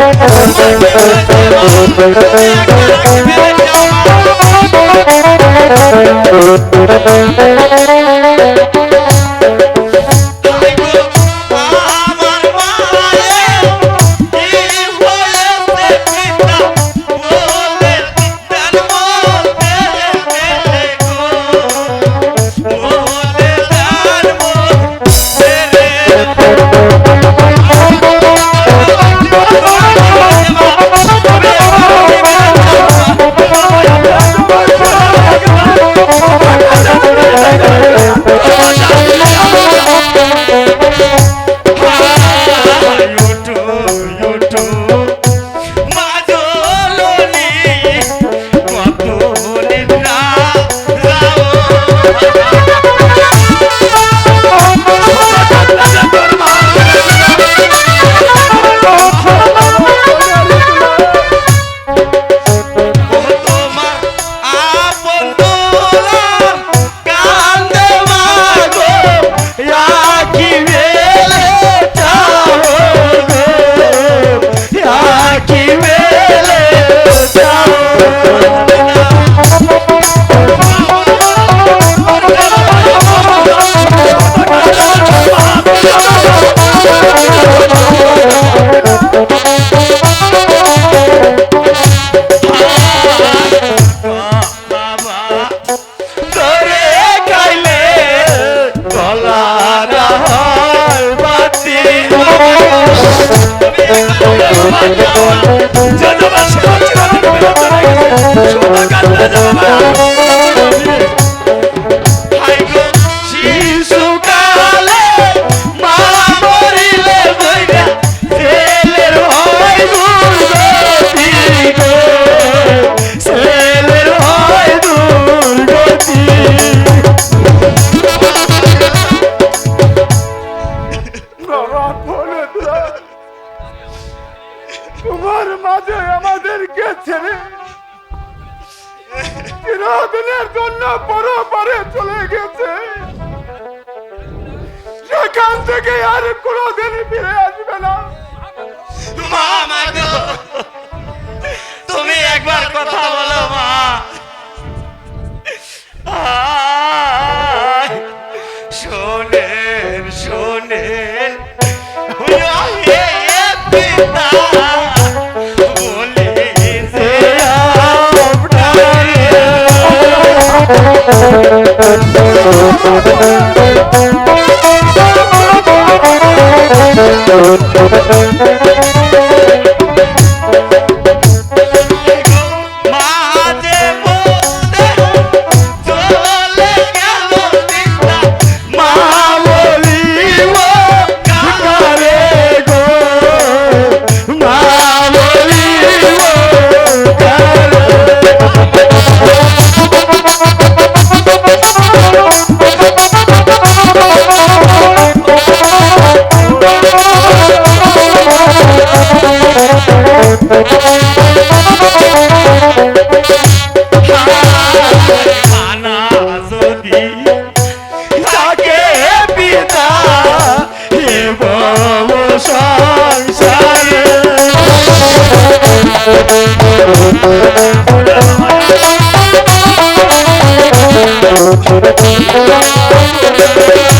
Thank you. জীবনের জন্য পরপারে চলে গেছে। সেখান থেকে আর কোনোদিন ফিরে আসবে না। মা মাগো তুমি একবার কথা বলো, মা। শোনেন শোনেন। পিতা Thank you.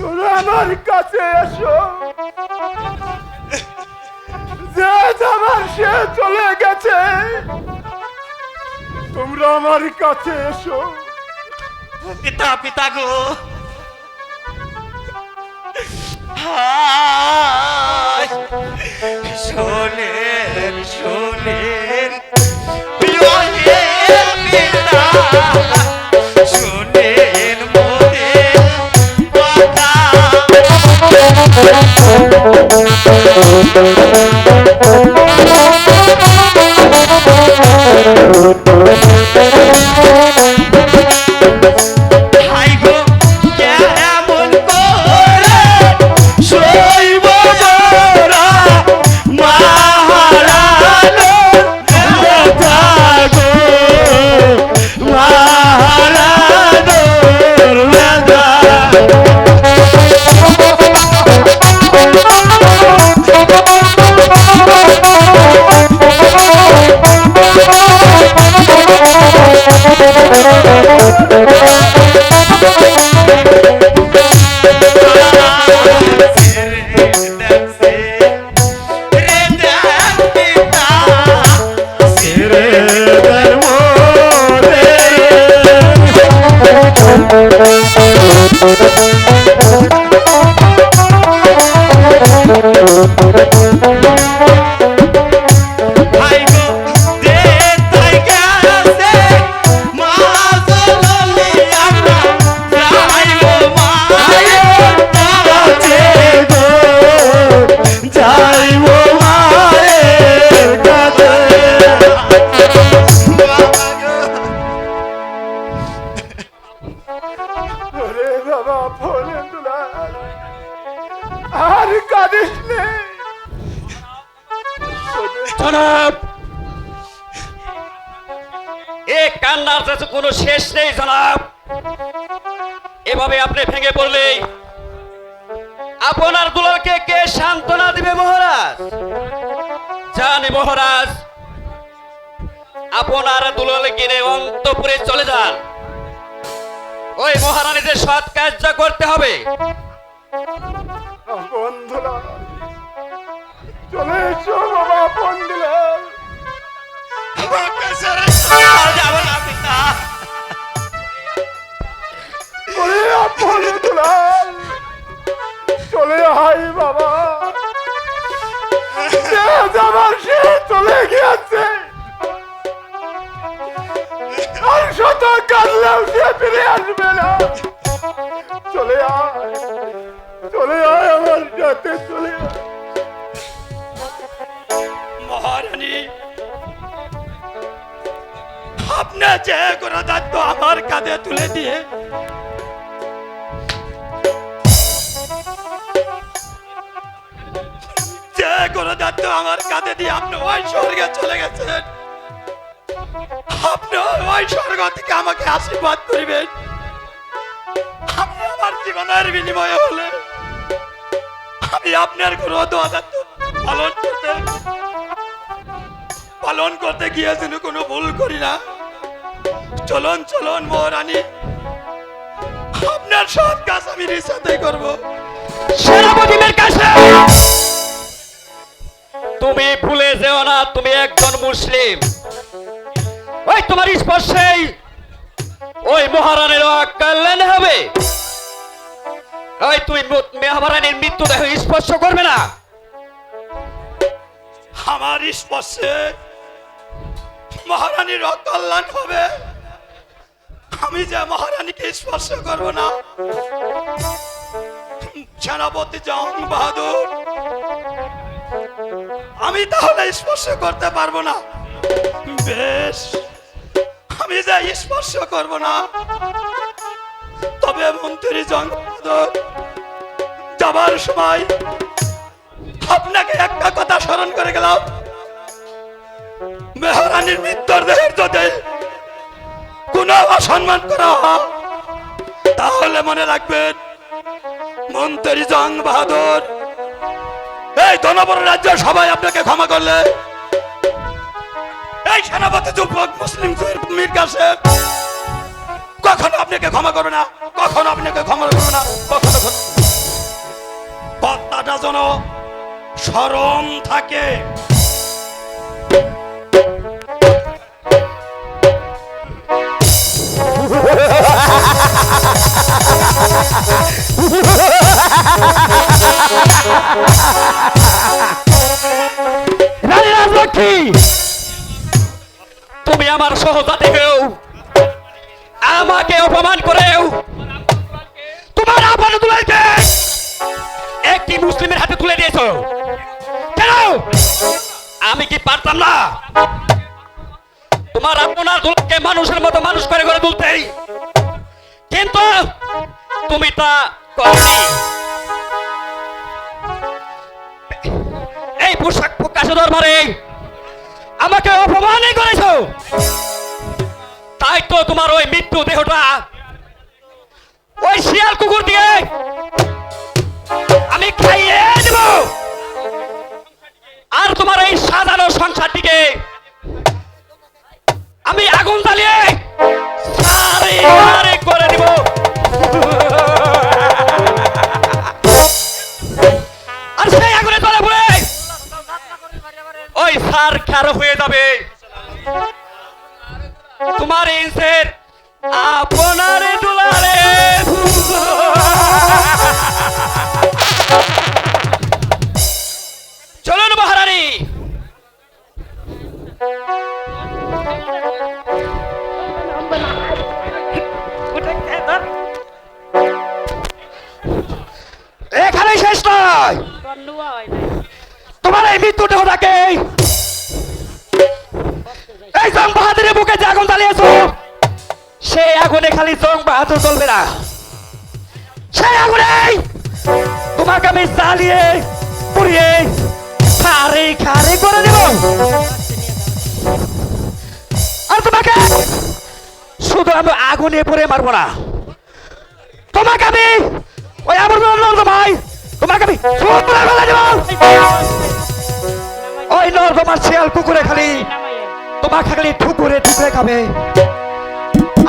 তোরা আমার কাছে এসো। যে যাবার সে চলে গেছে। তোমরা আমার কাছে এসো। পিতা পিতা গো। শোনেন শোনেন। কান্নার কাছে কোনো শেষ নেই জনাব। এভাবে আপনি ভেঙে পড়লেই আপনার দুলালকে কে সান্ত্বনা দিবে মহারাজ? জানি মহারাজ আপনার দুলাল কিনে অন্তপুরে চলে যান। ওই মহারানীদের সৎ কার্য করতে হবে। বন্ধুরা চলে এসো বাবা বন্ধুরা। দুলাল চলে আয় বাবা। যে যাবার, সে চলে গিয়েছে। আর শত কাঁদলেও সে ফিরে আসবে না। চলে আয়। চলে আয় আমার সাথে, চলে মহারানী আপনার যে কোনো দায়িত্ব আমার কাঁধে তুলে দিয়ে কোনো দায়িত্ব আমার কাঁধে দিয়ে আপনি ওই স্বর্গে চলে গেছেন। আপনি ওই স্বর্গ থেকে আমাকে আশীর্বাদ করিবেন। আমি আমার জীবনের বিনিময়ে হলে আমি আপনার কোনো দায়িত্ব পালন করতে পালন করতে গিয়ে যেন কোনো ভুল করি না। চলন চলন, মহারানী। আপনার সৎ কাজ আমি রিসাতে করব। সেনাপতিদের কাছে তুমি ভুলে যেও না, তুমি একজন মুসলিম। ওই তোমার স্পর্শেই ওই মহারানীর কল্যাণ হবে। ওই তুমি মহারানীর মৃত্যুদেহ স্পর্শ করবে না। আমার স্পর্শে মহারানীর অকল্যাণ হবে। আমি যে মহারানীকে স্পর্শ করব না, সেনাপতি জাহান বাহাদুর আমি তাহলে স্পর্শ করতে পারব না। বেশ, আমি যে স্পর্শ করব না। তবে মন্ত্রী জং বাহাদুর যাবার সময় আপনাকে একটা কথা স্মরণ করে গেলাম। মেহরানির মৃত্যুর দেহের যদি কোনো অসম্মান করা হয়, তাহলে মনে রাখবেন, মন্ত্রী জং বাহাদুর এই ধনবর রাজ্য সবাই আপনাকে ক্ষমা করলে। এই সেনাপতি যুবক মুসলিম মীর কাছে। কখনো আপনাকে ক্ষমা করবে না, কখনো আপনাকে ক্ষমা করবে না, কখনো কথাটা যেন স্মরণ থাকে। রানী আমাকে অপমান করেও। তোমার আপন দুলাইকে একটি মুসলিমের হাতে তুলে দিয়েছ। কেন? আমি কি পারতাম না? তোমার আপনার দুলাকে মানুষের মতো মানুষ করে করে তুলতেই। কিন্তু তুমি তা করনি। এই পোশাক প্রকাশ দরবারে আমাকে অপমানই করেছ। তাই তো তোমার ওই মৃত্যু দেহটা। ওই শিয়াল কুকুর দিয়ে আমি খাইয়ে দেব। আর তোমার এই সাজানো সংসারটিকে আমি আগুন জ্বালিয়ে এখানে শেষ নয়। তোমার এই মৃত্যু দেহটাকে এই জং বাহাদুরের বুকে যে আগুন জ্বালিয়েছো সেই আগুনে খালি জং বাহাদুর চলবে না। সেই আগুনে তোমাকে আমি জ্বালিয়ে, পুড়িয়ে খারে খারে করে শুধু আমি আগুনে পড়ে মারবো না। তোমাকে আমি ওই আমার ভাই তোমাকে আমি সুন্দর ফেলে দেব। ওই নর্দমার শিয়াল কুকুরে খালি তোমাকে খালি ঠুকুরে ঠুকুরে খাবে।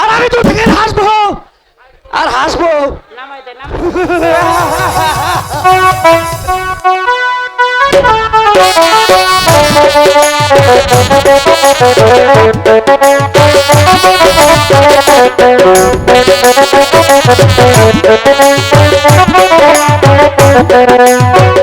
আর আমি তো থেকে হাসবো আর হাসবো। হ্যালো হ্যালো আজকের আপ